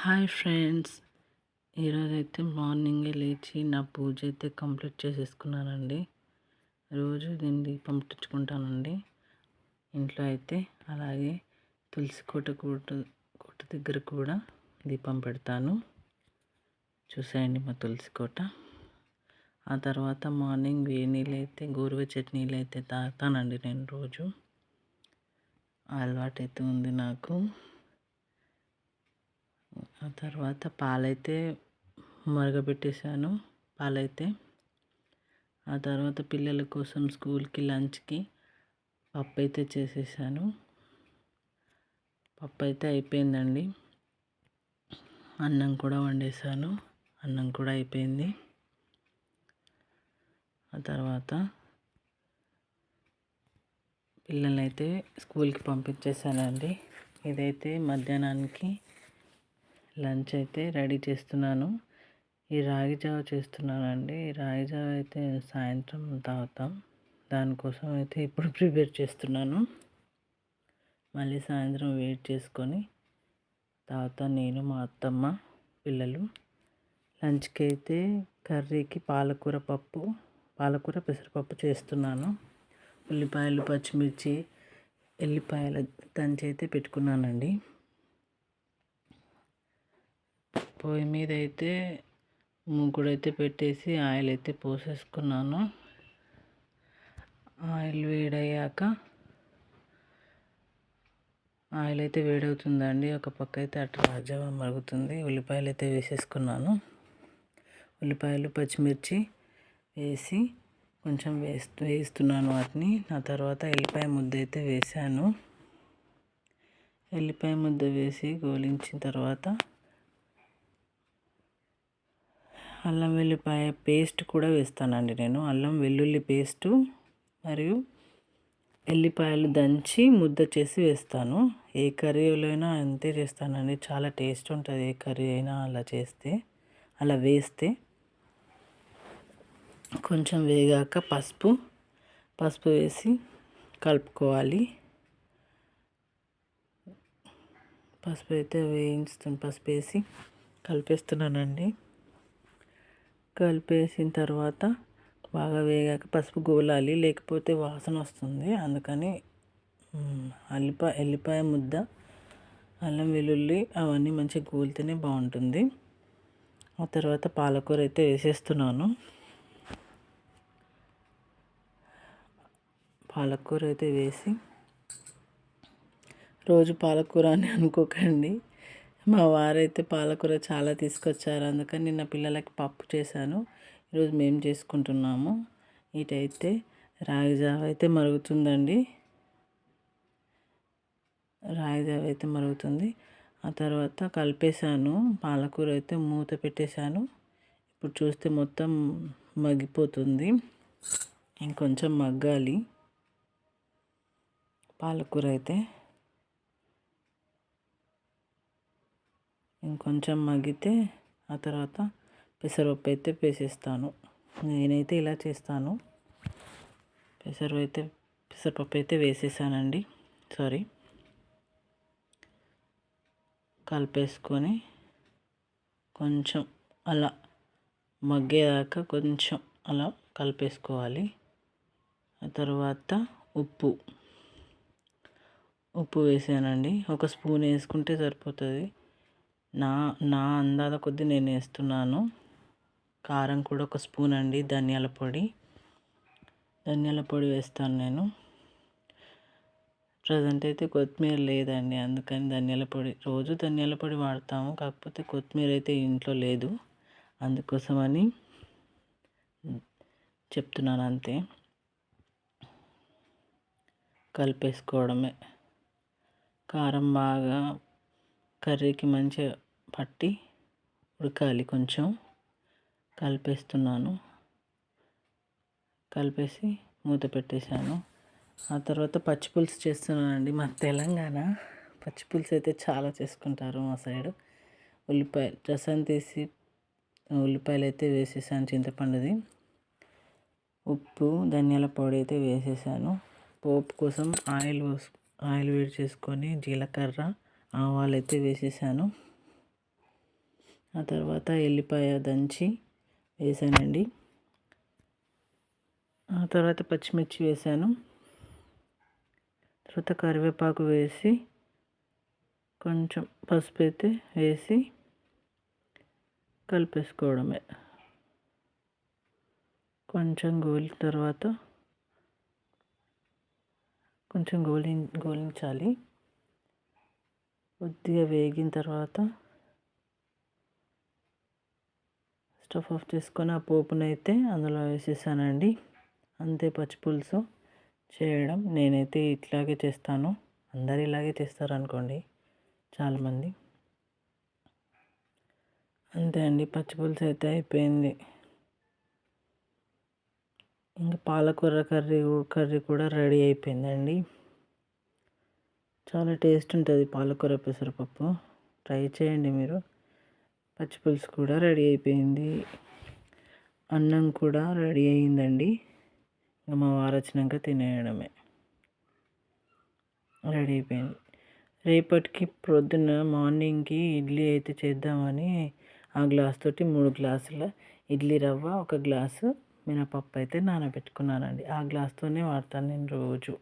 Hi friends. ఈరోజైతే మార్నింగే లేచి నా పూజ అయితే కంప్లీట్ చేసేసుకున్నానండి. రోజు దీన్ని దీపం ముట్టించుకుంటానండి ఇంట్లో అయితే అలాగే తులసి కోట కోట కోట దగ్గర కూడా దీపం పెడతాను. చూసేయండి మా తులసి కోట. ఆ తర్వాత మార్నింగ్ వేడి నీళ్ళు అయితే గోరువెచ్చటి నీళ్ళు అయితే తాగుతానండి నేను రోజు. అలవాటు అయితే ఉంది నాకు. ఆ తర్వాత పాలైతే మరగబెట్టేశాను పాలైతే. ఆ తర్వాత పిల్లల కోసం స్కూల్కి లంచ్కి పప్పు అయితే చేసేసాను. పప్పు అయితే అయిపోయిందండి. అన్నం కూడా వండేసాను అన్నం కూడా అయిపోయింది. ఆ తర్వాత పిల్లల్ని అయితే స్కూల్కి పంపించేసానండి ఇదైతే మధ్యాహ్నానికి లంచ్ అయితే రెడీ చేస్తున్నాను. ఈ రాగి జావ చేస్తున్నానండి. ఈ రాగి జావ అయితే సాయంత్రం తాగుతాం. దానికోసం అయితే ఇప్పుడు ప్రిపేర్ చేస్తున్నాను. మళ్ళీ సాయంత్రం వెయిట్ చేసుకొని తాగుతా నేను మా అత్తమ్మ పిల్లలు. లంచ్కి అయితే కర్రీకి పాలకూర పప్పు పాలకూర పెసరపప్పు చేస్తున్నాను. ఉల్లిపాయలు పచ్చిమిర్చి ఎల్లిపాయల దంచి అయితే పెట్టుకున్నానండి. పొయ్యి మీద అయితే ముగ్గుడైతే పెట్టేసి ఆయిల్ అయితే పోసేసుకున్నాను. ఆయిల్ వేడయ్యాక ఆయిల్ అయితే వేడవుతుందండి. ఒక పక్క అయితే అట్లా రాజావా మరుగుతుంది. ఉల్లిపాయలు అయితే వేసేసుకున్నాను. ఉల్లిపాయలు పచ్చిమిర్చి వేసి కొంచెం వేస్తూ వేస్తున్నాను వాటిని. ఆ తర్వాత ఎల్లిపాయ ముద్ద అయితే వేసాను ఎల్లిపాయ ముద్ద వేసి గోలించిన తర్వాత అల్లం వెల్లిపాయ పేస్ట్ కూడా వేస్తానండి నేను. అల్లం వెల్లుల్లి పేస్టు మరియు ఎల్లిపాయలు దంచి ముద్ద చేసి వేస్తాను. ఏ కర్రీలో అయినా అంతే చేస్తానండి. చాలా టేస్ట్ ఉంటుంది ఏ కర్రీ అయినా అలా చేస్తే అలా వేస్తే. కొంచెం వేగాక పసుపు పసుపు వేసి కలుపుకోవాలి. పసుపు అయితే వేయిస్తుంది పసుపు వేసి కలిపేస్తున్నానండి. కలిపేసిన తర్వాత బాగా వేగాక పసుపు గోలాలి లేకపోతే వాసన వస్తుంది. అందుకని అల్లిపాయ ఎల్లిపాయ ముద్ద అల్లం వెల్లుల్లి అవన్నీ మంచిగా గోలితేనే బాగుంటుంది. ఆ తర్వాత పాలకూర అయితే వేసేస్తున్నాను. పాలకూర అయితే వేసి రోజు పాలకూర అని అనుకోకండి. మా వారైతే పాలకూర చాలా తీసుకొచ్చారు. అందుకని నిన్న పిల్లలకి పప్పు చేశాను. ఈరోజు మేము చేసుకుంటున్నాము. ఇటైతే రాగి జావ అయితే మరుగుతుందండి. రాగి జావ అయితే మరుగుతుంది. ఆ తర్వాత కలిపేశాను. పాలకూర అయితే మూత పెట్టేశాను. ఇప్పుడు చూస్తే మొత్తం మగ్గిపోతుంది. ఇంకొంచెం మగ్గాలి. పాలకూర అయితే కొంచెం మగ్గితే ఆ తర్వాత పెసరపప్పు అయితే వేసేస్తాను. నేనైతే ఇలా చేస్తాను. పెసరు అయితే పెసరపప్పు అయితే వేసేసానండి. సారీ. కలిపేసుకొని కొంచెం అలా మగ్గేదాకా కొంచెం అలా కలిపేసుకోవాలి. ఆ తర్వాత ఉప్పు. ఉప్పు వేసానండి. ఒక స్పూన్ వేసుకుంటే సరిపోతుంది. నా నా అందాల కొద్దీ నేను వేస్తున్నాను. కారం కూడా ఒక స్పూన్ అండి ధనియాల పొడి. ధనియాల పొడి వేస్తాను నేను. ప్రజెంట్ అయితే కొత్తిమీర లేదండి అందుకని ధనియాల పొడి. రోజు ధనియాల పొడి వాడతాము కాకపోతే కొత్తిమీర అయితే ఇంట్లో లేదు. అందుకోసమని చెప్తున్నాను అంతే. కలిపేసుకోవడమే. కారం బాగా కర్రీకి మంచిగా పట్టి ఉడకాలి కొంచెం. కలిపేస్తున్నాను. కలిపేసి మూత పెట్టేశాను. ఆ తర్వాత పచ్చి పులుసు చేస్తున్నానండి మా తెలంగాణ. పచ్చిపులుసు అయితే చాలా చేసుకుంటారు మా సైడు. ఉల్లిపాయ రసం తీసి ఉల్లిపాయలు అయితే వేసేసాను చింతపండుది. ఉప్పు ధనియాల పొడి అయితే వేసేసాను. పోపు కోసం ఆయిల్ ఆయిల్ వేడి చేసుకొని జీలకర్ర ఆవాలు అయితే వేసేసాను. ఆ తర్వాత ఎల్లిపాయ దంచి వేసానండి. ఆ తర్వాత పచ్చిమిర్చి వేసాను. తర్వాత కరివేపాకు వేసి కొంచెం పసుపు అయితే వేసి కలిపేసుకోవడమే. కొంచెం గోలిన తర్వాత కొంచెం గోలి గోలించాలి. కొద్దిగా వేగిన తర్వాత స్టవ్ ఆఫ్ చేసుకొని ఆ పోపునైతే అందులో వేసేసానండి. అంతే పచ్చిపులుసు చేయడం నేనైతే ఇట్లాగే చేస్తాను. అందరు ఇలాగే చేస్తారు అనుకోండి చాలామంది అంతే అండి పచ్చిపులుసు అయితే అయిపోయింది. ఇంకా పాలకూర కర్రీ కర్రీ కూడా రెడీ అయిపోయిందండి. చాలా టేస్ట్ ఉంటుంది పాలకూర పెసరపప్పు. ట్రై చేయండి మీరు. పచ్చిపులుసు కూడా రెడీ అయిపోయింది. అన్నం కూడా రెడీ అయిందండి. ఇంకా మా వారు వచ్చినాక తినేయడమే. రెడీ అయిపోయింది. రేపటికి ప్రొద్దున మార్నింగ్కి ఇడ్లీ అయితే చేద్దామని ఆ గ్లాస్ తోటి మూడు గ్లాసుల ఇడ్లీ రవ్వ ఒక గ్లాసు మినపప్పు అయితే నానబెట్టుకున్నానండి. ఆ గ్లాస్తోనే వాడతాను నేను రోజు.